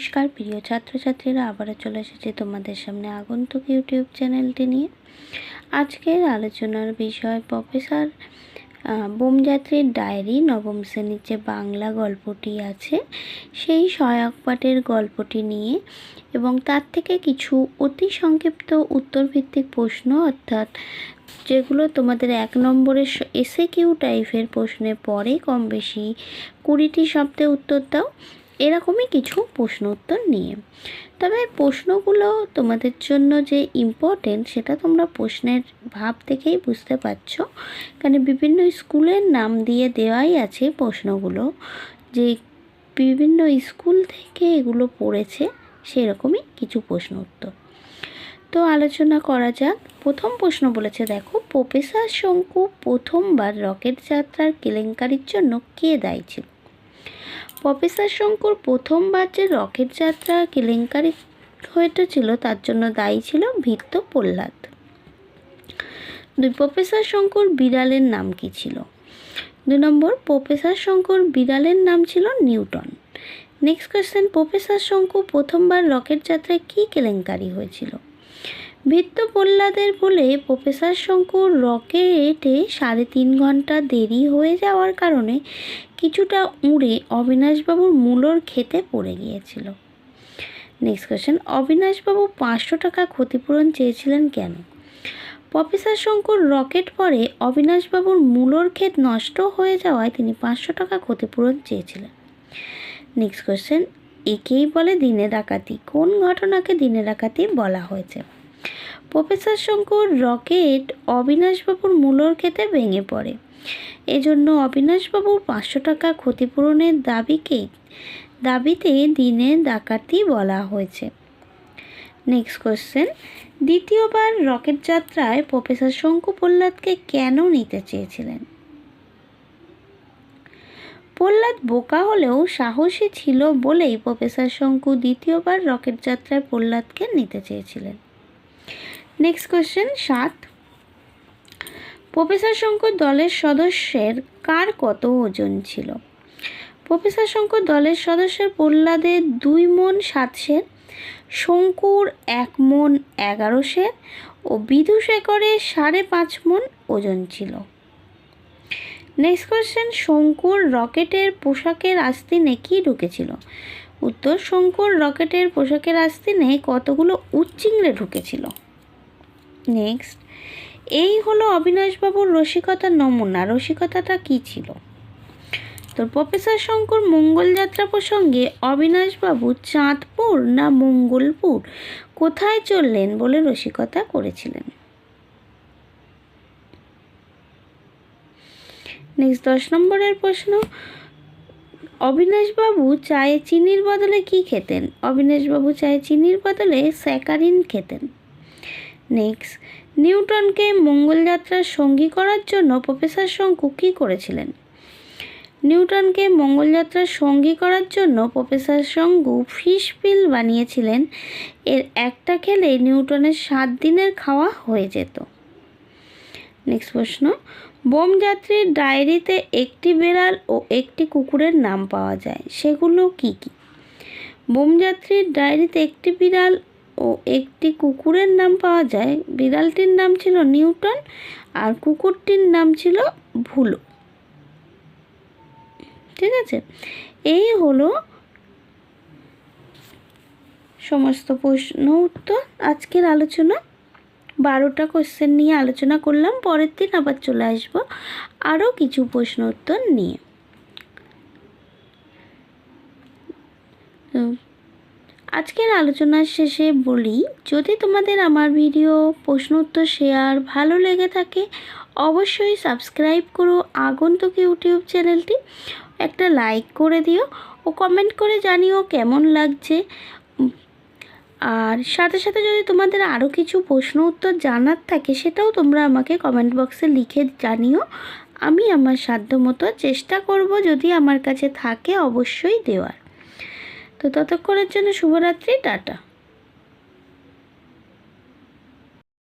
নমস্কার, প্রিয় ছাত্রছাত্রীরা, আবারও চলে এসেছি তোমাদের সামনে আগন্তুক ইউটিউব চ্যানেলটি নিয়ে। আজকের আলোচনার বিষয়, প্রফেসর বোমযাত্রীর ডায়েরি, নবম শ্রেণির যে বাংলা গল্পটি আছে, সেই সহায়ক পাঠের গল্পটি নিয়ে এবং তার থেকে কিছু অতি সংক্ষিপ্ত উত্তরভিত্তিক প্রশ্ন, অর্থাৎ যেগুলো তোমাদের এক নম্বরের এসে কিউ টাইপের প্রশ্নে পরে কম বেশি কুড়িটি শব্দে উত্তর দাও। এরকমই কিছু প্রশ্ন উত্তর নিয়ে। তবে প্রশ্নগুলো তোমাদের জন্য যে ইম্পর্টেন্ট সেটা তোমরা প্রশ্নের ভাব দেখেই বুঝতে পারছ। কারণ বিভিন্ন স্কুলের নাম দিয়ে দেওয়াই আছে প্রশ্নগুলো। যে বিভিন্ন স্কুল থেকে এগুলো পড়েছে সেরকমই কিছু প্রশ্ন উত্তর তো আলোচনা করা যাক। প্রথম প্রশ্ন বলেছে, দেখো, প্রফেসর শঙ্কু প্রথমবার রকেট যাত্রার কেলেঙ্কারির জন্য কে দায়ী ছিল? প্রফেসর শঙ্কর প্রথমবার যে রকেট যাত্রা কেলেঙ্কারি হয়েছিল তার জন্য দায়ী ছিল ভিত্ত প্রহ্লাদ। দুই প্রফেসর শঙ্কর বিড়ালের নাম কি ছিল? দুই নম্বর, প্রফেসর শঙ্কর বিড়ালের নাম ছিল Newton. Next question professor Shonku প্রথমবার রকেট যাত্রায় কী কেলেঙ্কারি হয়েছিল? ভিত্ত প্রহ্লাদের বলে প্রফেসর শঙ্কুর রকেটে সাড়ে তিন ঘণ্টা দেরি হয়ে যাওয়ার কারণে কিছুটা উড়ে অবিনাশবাবুর মূলর খেতে পড়ে গিয়েছিল। নেক্সট কোয়েশ্চেন অবিনাশবাবু পাঁচশো টাকা ক্ষতিপূরণ চেয়েছিলেন কেন? প্রফেসর শঙ্কুর রকেট পরে অবিনাশবাবুর মূলর ক্ষেত নষ্ট হয়ে যাওয়ায় তিনি পাঁচশো টাকা ক্ষতিপূরণ চেয়েছিলেন। নেক্সট কোয়েশ্চেন একেই বলে দিনে ডাকাতি। কোন ঘটনাকে দিনে ডাকাতি বলা হয়েছে? প্রফেসর শঙ্কুর রকেট অবিনাশবাবুর মূলর ক্ষেতে ভেঙে পড়ে। এজন্য অবিনাশবাবুর পাঁচশো টাকা ক্ষতিপূরণের দাবিকে, দাবিতে দিনে ডাকাতি বলা হয়েছে। নেক্সট কোশ্চেন দ্বিতীয়বার রকেট যাত্রায় প্রফেসর শঙ্কু প্রহ্লাদকে কেন নিতে চেয়েছিলেন? প্রহ্লাদ বোকা হলেও সাহসী ছিল বলেই প্রফেসর শঙ্কু দ্বিতীয়বার রকেট যাত্রায় প্রহ্লাদকে নিতে চেয়েছিলেন। নেক্সট কোশ্চেন সাত। প্রফেসর শঙ্কর দলের সদস্যের কার কত ওজন ছিল? প্রফেসর শঙ্কর দলের সদস্যের প্রহ্লাদের দুই মন সাত সের, শঙ্কুর এক মন এগারো সের ও বিদুশেখরের সাড়ে পাঁচ মন ওজন ছিল। নেক্সট কোয়েশ্চেন শঙ্কুর রকেটের পোশাকের আস্তিনে কি ঢুকেছিল? উত্তর শঙ্কর রকেটের পোশাকের আস্তিনে কতগুলো উচ্চিংড়ে ঢুকেছিল। নেক্সট এই হলো অবিনাশবাবুর রসিকতার নমুনা। রসিকতাটা কি ছিল? তো প্রফেসর শঙ্কর মঙ্গল যাত্রা প্রসঙ্গে অবিনাশবাবু চাঁদপুর না মঙ্গলপুর কোথায় চললেন বলে রসিকতা করেছিলেন? নেক্সট দশ নম্বরের প্রশ্ন। অবিনাশবাবু চায়ে চিনির বদলে কি খেতেন? অবিনাশবাবু চায়ে চিনির বদলে স্যাকারিন খেতেন। নেক্সট, নিউটনকে মঙ্গলযাত্রার সঙ্গী করার জন্য প্রফেসর শঙ্কু কী করেছিলেন? নিউটনকে মঙ্গলযাত্রার সঙ্গী করার জন্য প্রফেসর শঙ্কু ফিশ পিল বানিয়েছিলেন। এর একটা খেলে নিউটনের সাত দিনের খাওয়া হয়ে যেত। নেক্সট প্রশ্ন, বোমযাত্রীর ডায়েরিতে একটি বেড়াল ও একটি কুকুরের নাম পাওয়া যায়, সেগুলো কি কি? বোমযাত্রীর ডায়েরিতে একটি বিড়াল ও একটি কুকুরের নাম পাওয়া যায়, বিড়ালটির নাম ছিল নিউটন আর কুকুরটির নাম ছিল ভুলো। ঠিক আছে? এই হলো সমস্ত প্রশ্ন উত্তর আজকের আলোচনা। বারোটা কোশ্চেন নিয়ে আলোচনা করলাম, পরের দিন আবার চলে আসব। আরও কিছু প্রশ্ন উত্তর নিয়ে। আজকের আলোচনার শেষে বলি, যদি তোমাদের আমার ভিডিও প্রশ্ন উত্তর শেয়ার ভালো লেগে থাকে, অবশ্যই সাবস্ক্রাইব করো আগন্তুক ইউটিউব চ্যানেলটি একটা লাইক করে দিও ও কমেন্ট করে জানিও কেমন লাগছে। আর সাথে সাথে যদি তোমাদের আরও কিছু প্রশ্ন উত্তর জানার থাকে, সেটাও তোমরা আমাকে কমেন্ট বক্সে লিখে জানিও। আমি আমার সাধ্য মতো চেষ্টা করব যদি আমার কাছে থাকে অবশ্যই দেওয়ার। তো ততক্ষণের জন্য শুভরাত্রি, টাটা।